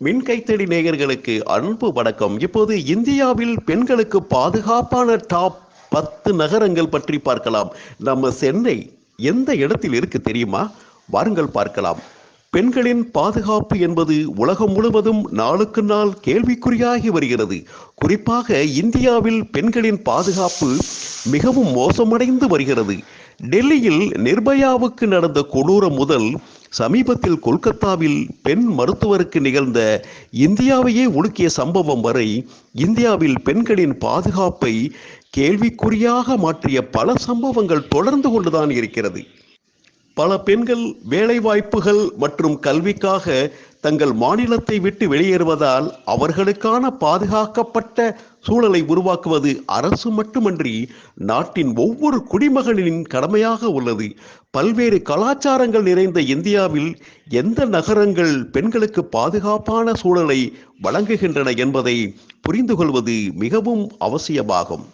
மின் கைத்தடி நேயர்களுக்கு அன்பு வணக்கம். இப்போது இந்தியாவில் பெண்களுக்கு பாதுகாப்பான டாப் பத்து நகரங்கள் பற்றி பார்க்கலாம். நம்ம சென்னை எந்த இடத்தில் இருக்கு தெரியுமா? வாருங்கள் பார்க்கலாம். பெண்களின் பாதுகாப்பு என்பது உலகம் முழுவதும் நாளுக்கு நாள் கேள்விக்குறியாகி வருகிறது. குறிப்பாக இந்தியாவில் பெண்களின் பாதுகாப்பு மிகவும் மோசமடைந்து வருகிறது. டெல்லியில் நிர்பயாவுக்கு நடந்த கொடூரம் முதல் சமீபத்தில் கொல்கத்தாவில் பெண் மருத்துவருக்கு நிகழ்ந்த இந்தியாவையே உலுக்கிய சம்பவம் வரை இந்தியாவில் பெண்களின் பாதுகாப்பை கேள்விக்குறியாக மாற்றிய பல சம்பவங்கள் தொடர்ந்து கொண்டுதான் இருக்கிறது. பல பெண்கள் வேலைவாய்ப்புகள் மற்றும் கல்விக்காக தங்கள் மாநிலத்தை விட்டு வெளியேறுவதால் அவர்களுக்கான பாதுகாக்கப்பட்ட சூழலை உருவாக்குவது அரசு மட்டுமன்றி நாட்டின் ஒவ்வொரு குடிமகனின் கடமையாக உள்ளது. பல்வேறு கலாச்சாரங்கள் நிறைந்த இந்தியாவில் எந்த நகரங்கள் பெண்களுக்கு பாதுகாப்பான சூழலை வழங்குகின்றன என்பதை புரிந்து கொள்வது மிகவும் அவசியமாகும்.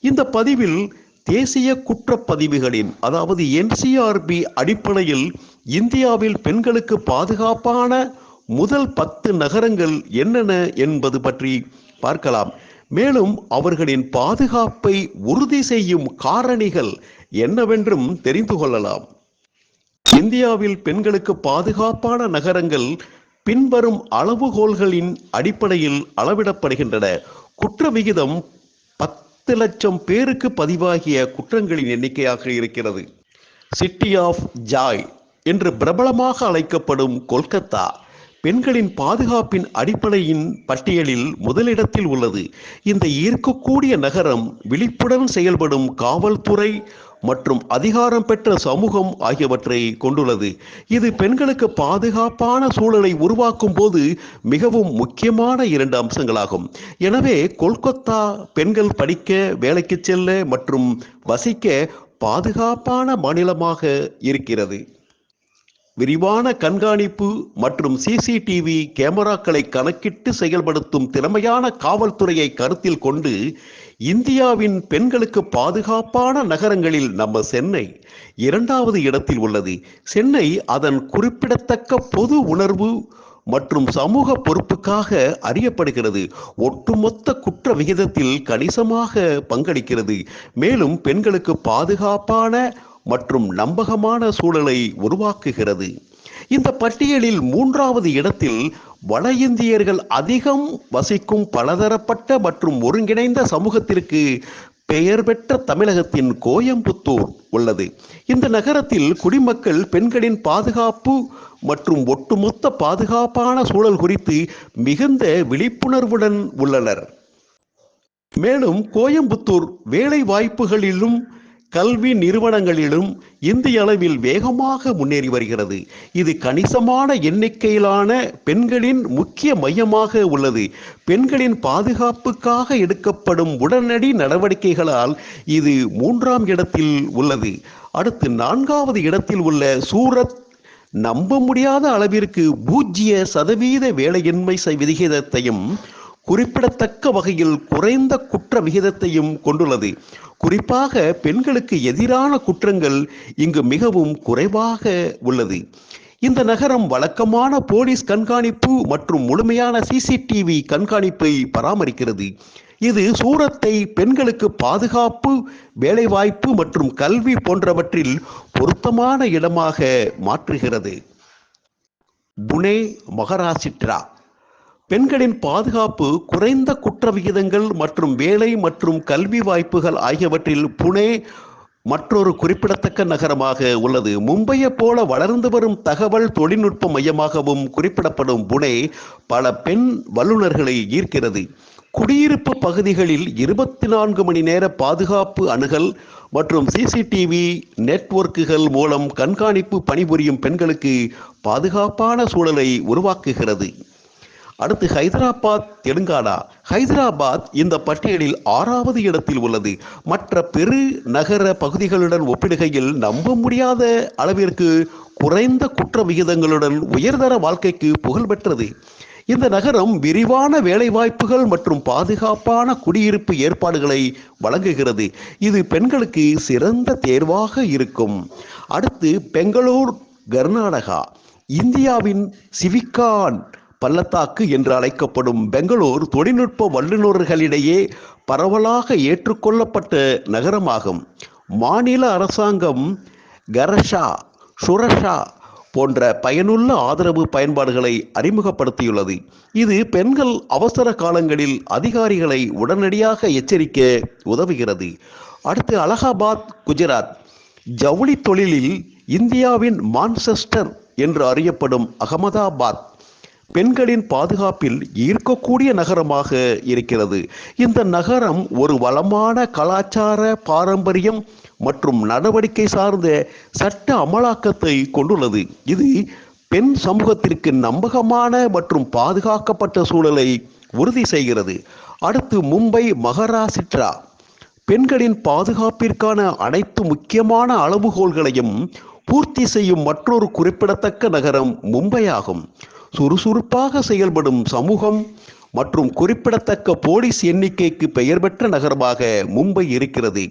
இந்த பதிவில் தேசிய குற்றப்பதிவுகளின் அதாவது என்சிஆர்பி அடிப்படையில் இந்தியாவில் பெண்களுக்கு பாதுகாப்பான முதல் பத்து நகரங்கள் என்னென்ன என்பது பற்றி பார்க்கலாம். மேலும் அவர்களின் பாதுகாப்பை உறுதி செய்யும் காரணிகள் என்னவென்றும் தெரிந்து கொள்ளலாம். இந்தியாவில் பெண்களுக்கு பாதுகாப்பான நகரங்கள் பின்வரும் அளவுகோல்களின் அடிப்படையில் அளவிடப்படுகின்றன. குற்ற விகிதம் பத்து லட்சம் பேருக்கு பதிவாகிய குற்றங்களின் எண்ணிக்கையாக இருக்கிறது. சிட்டி ஆஃப் ஜாய் என்று பிரபலமாக அழைக்கப்படும் கொல்கத்தா. பெண்களின் பாதுகாப்பின் அடிப்படையின் பட்டியலில் முதலிடத்தில் உள்ளது. இந்த ஈர்க்கக்கூடிய நகரம் விழிப்புடன் செயல்படும் காவல்துறை மற்றும் அதிகாரம் பெற்ற சமூகம் ஆகியவற்றை கொண்டுள்ளது. இது பெண்களுக்கு பாதுகாப்பான சூழலை உருவாக்கும் போது மிகவும் முக்கியமான இரண்டு அம்சங்களாகும். எனவே கொல்கத்தா பெண்கள் படிக்க வேலைக்கு செல்ல மற்றும் வசிக்க பாதுகாப்பான மாநிலமாக இருக்கிறது. விரிவான கண்காணிப்பு மற்றும் சிசிடிவி கேமராக்களை கணக்கிட்டு செயல்படுத்தும் திறமையான காவல்துறையை கருத்தில் கொண்டு இந்தியாவின் பெண்களுக்கு பாதுகாப்பான நகரங்களில் நம்ம சென்னை இரண்டாவது இடத்தில் உள்ளது. சென்னை அதன் குறிப்பிடத்தக்க பொது உணர்வு மற்றும் சமூக பொறுப்புக்காக அறியப்படுகிறது. ஒட்டுமொத்த குற்ற விகிதத்தில் கணிசமாக பங்களிக்கிறது. மேலும் பெண்களுக்கு பாதுகாப்பான மற்றும் நம்பகமான சூழலை உருவாக்குகிறது. இந்த பட்டியலில் மூன்றாவது இடத்தில் வட இந்தியர்கள் அதிகம் வசிக்கும் பலதரப்பட்ட மற்றும் ஒருங்கிணைந்த சமூகத்திற்கு பெயர் பெற்ற தமிழகத்தின் கோயம்புத்தூர் உள்ளது. இந்த நகரத்தில் குடிமக்கள் பெண்களின் பாதுகாப்பு மற்றும் ஒட்டுமொத்த பாதுகாப்பான சூழல் குறித்து மிகுந்த விழிப்புணர்வுடன் உள்ளனர். மேலும் கோயம்புத்தூர் வேலை வாய்ப்புகளிலும் கல்வி நிறுவனங்களிலும் இந்திய அளவில் வேகமாக முன்னேறி வருகிறது. இது கணிசமான எண்ணிக்கையிலான பெண்களின் முக்கிய மையமாக உள்ளது. பெண்களின் பாதுகாப்புக்காக எடுக்கப்படும் உடனடி நடவடிக்கைகளால் இது மூன்றாம் இடத்தில் உள்ளது. அடுத்து நான்காவது இடத்தில் உள்ள சூரத் நம்ப முடியாத அளவிற்கு பூஜ்ஜிய சதவீத வேலையின்மை விகிதத்தையும் குறிப்பிடத்தக்க வகையில் குறைந்த குற்ற விகிதத்தையும் கொண்டுள்ளது. குறிப்பாக பெண்களுக்கு எதிரான குற்றங்கள் இங்கு மிகவும் குறைவாக உள்ளது. இந்த நகரம் வழக்கமான போலீஸ் கண்காணிப்பு மற்றும் முழுமையான சிசிடிவி கண்காணிப்பை பராமரிக்கிறது. இது சூரத்தை பெண்களுக்கு பாதுகாப்பு வேலைவாய்ப்பு மற்றும் கல்வி போன்றவற்றில் பொருத்தமான இடமாக மாற்றுகிறது. புனே மகாராஷ்டிரா பெண்களின் பாதுகாப்பு குறைந்த குற்ற விகிதங்கள் மற்றும் வேலை மற்றும் கல்வி வாய்ப்புகள் ஆகியவற்றில் புனே மற்றொரு குறிப்பிடத்தக்க நகரமாக உள்ளது. மும்பையை போல வளர்ந்து வரும் தகவல் தொழில்நுட்ப மையமாகவும் குறிப்பிடப்படும் புனே பல பெண் வல்லுநர்களை ஈர்க்கிறது. குடியிருப்பு பகுதிகளில் இருபத்தி நான்கு மணி நேர பாதுகாப்பு அணுகல் மற்றும் சிசிடிவி நெட்வொர்க்குகள் மூலம் கண்காணிப்பு பணிபுரியும் பெண்களுக்கு பாதுகாப்பான சூழலை உருவாக்குகிறது. அடுத்து ஹைதராபாத் தெலுங்கானா. ஹைதராபாத் இந்த பட்டியலில் ஆறாவது இடத்தில் உள்ளது. மற்ற பெரு நகர பகுதிகளுடன் ஒப்பிடுகையில் நம்ப முடியாத அளவிற்கு குறைந்த குற்ற விகிதங்களுடன் உயர்தர வாழ்க்கைக்கு புகழ் பெற்றது. இந்த நகரம் விரிவான வேலைவாய்ப்புகள் மற்றும் பாதுகாப்பான குடியிருப்பு ஏற்பாடுகளை வழங்குகிறது. இது பெண்களுக்கு சிறந்த தேர்வாக இருக்கும். அடுத்து பெங்களூர் கர்நாடகா. இந்தியாவின் சிவிகான் பள்ளத்தாக்கு என்று அழைக்கப்படும் பெங்களூர் தொழில்நுட்ப வல்லுநர்களிடையே பரவலாக ஏற்றுக்கொள்ளப்பட்ட நகரமாகும். மாநில அரசாங்கம் கரஷா சுரஷா போன்ற பயனுள்ள ஆதரவு பயன்பாடுகளை அறிமுகப்படுத்தியுள்ளது. இது பெண்கள் அவசர காலங்களில் அதிகாரிகளை உடனடியாக எச்சரிக்க உதவுகிறது. அடுத்து அலகாபாத் குஜராத். ஜவுளி தொழிலில் இந்தியாவின் மான்செஸ்டர் என்று அறியப்படும் அகமதாபாத் பெண்களின் பாதுகாப்பில் ஈர்க்கக்கூடிய நகரமாக இருக்கிறது. இந்த நகரம் ஒரு வளமான கலாச்சார பாரம்பரியம் மற்றும் நடவடிக்கை சார்ந்த சட்ட அமலாக்கத்தை கொண்டுள்ளது. இது பெண் சமூகத்திற்கு நம்பகமான மற்றும் பாதுகாக்கப்பட்ட சூழலை உறுதி செய்கிறது. அடுத்து மும்பை மகாராஷ்டிரா பெண்களின் பாதுகாப்பிற்கான அனைத்து முக்கியமான அளவுகோல்களையும் பூர்த்தி செய்யும் மற்றொரு குறிப்பிடத்தக்க நகரம் மும்பை ஆகும் சுறுசுறுப்பாக செயல்படும் சமூகம் மற்றும் குறிப்பிடத்தக்க போலீஸ் எண்ணிக்கைக்கு பெயர் பெற்ற நகரமாக மும்பை இருக்கிறது.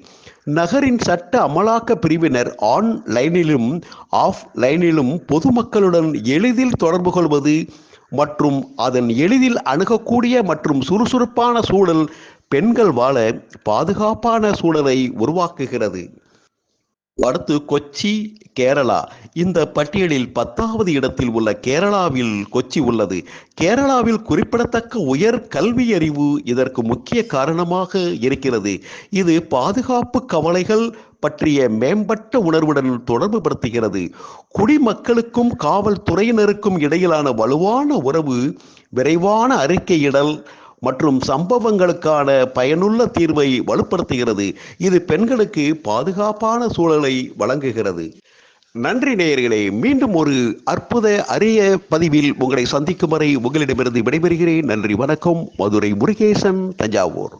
நகரின் சட்ட அமலாக்க பிரிவினர் ஆன் லைனிலும் ஆஃப் லைனிலும் பொதுமக்களுடன் எளிதில் தொடர்பு கொள்வது மற்றும் அதன் எளிதில் அணுகக்கூடிய மற்றும் சுறுசுறுப்பான சூழல் பெண்கள் வாழ பாதுகாப்பான சூழலை உருவாக்குகிறது. அடுத்து கொச்சி கேரளா. இந்த பட்டியலில் பத்தாவது இடத்தில் உள்ள கேரளாவில் கொச்சி உள்ளது. கேரளாவில் குறிப்பிடத்தக்க உயர் கல்வி அறிவு இதற்கு முக்கிய காரணமாக இருக்கிறது. இது பாதுகாப்பு கவலைகள் பற்றிய மேம்பட்ட உணர்வுடன் தொடர்பு படுத்துகிறது. குடிமக்களுக்கும் காவல்துறையினருக்கும் இடையிலான வலுவான உறவு விரைவான அறிக்கையிடல் மற்றும் சம்பவங்களுக்கான பயனுள்ள தீர்வை வலுப்படுத்துகிறது. இது பெண்களுக்கு பாதுகாப்பான சூழலை வழங்குகிறது. நன்றி நேயர்களே மீண்டும் ஒரு அற்புத அரிய பதிவில் உங்களை சந்திக்கும் வரை உங்களிடமிருந்து விடைபெறுகிறேன். நன்றி வணக்கம். மதுரை முருகேசன் தஞ்சாவூர்.